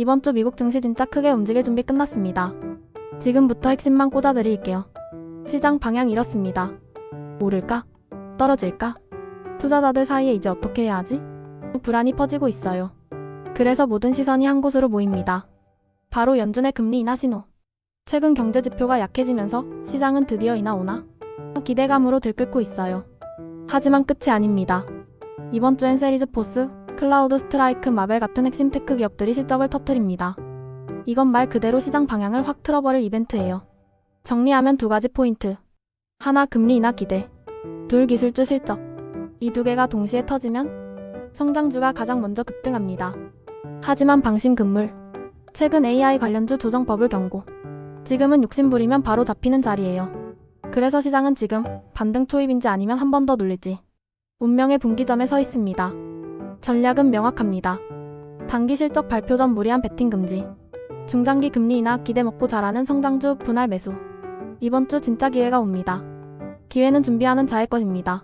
이번 주 미국 증시 진짜 크게 움직일 준비 끝났습니다. 지금부터 핵심만 꽂아드릴게요. 시장 방향 이렇습니다. 오를까? 떨어질까? 투자자들 사이에 이제 어떻게 해야 하지? 불안이 퍼지고 있어요. 그래서 모든 시선이 한 곳으로 모입니다. 바로 연준의 금리 인하 신호. 최근 경제 지표가 약해지면서 시장은 드디어 인하 오나? 기대감으로 들끓고 있어요. 하지만 끝이 아닙니다. 이번 주엔 세리즈 포스, 클라우드 스트라이크, 마벨 같은 핵심 테크 기업들이 실적을 터뜨립니다. 이건 말 그대로 시장 방향을 확 틀어버릴 이벤트예요. 정리하면 두 가지 포인트. 하나 금리 인하 기대. 둘 기술주 실적. 이 두 개가 동시에 터지면 성장주가 가장 먼저 급등합니다. 하지만 방심 금물. 최근 AI 관련주 조정법을 경고. 지금은 욕심부리면 바로 잡히는 자리예요. 그래서 시장은 지금 반등 초입인지 아니면 한 번 더 눌릴지 운명의 분기점에 서 있습니다. 전략은 명확합니다. 단기 실적 발표 전 무리한 베팅 금지. 중장기 금리 인하 기대 먹고 자라는 성장주 분할 매수. 이번 주 진짜 기회가 옵니다. 기회는 준비하는 자의 것입니다.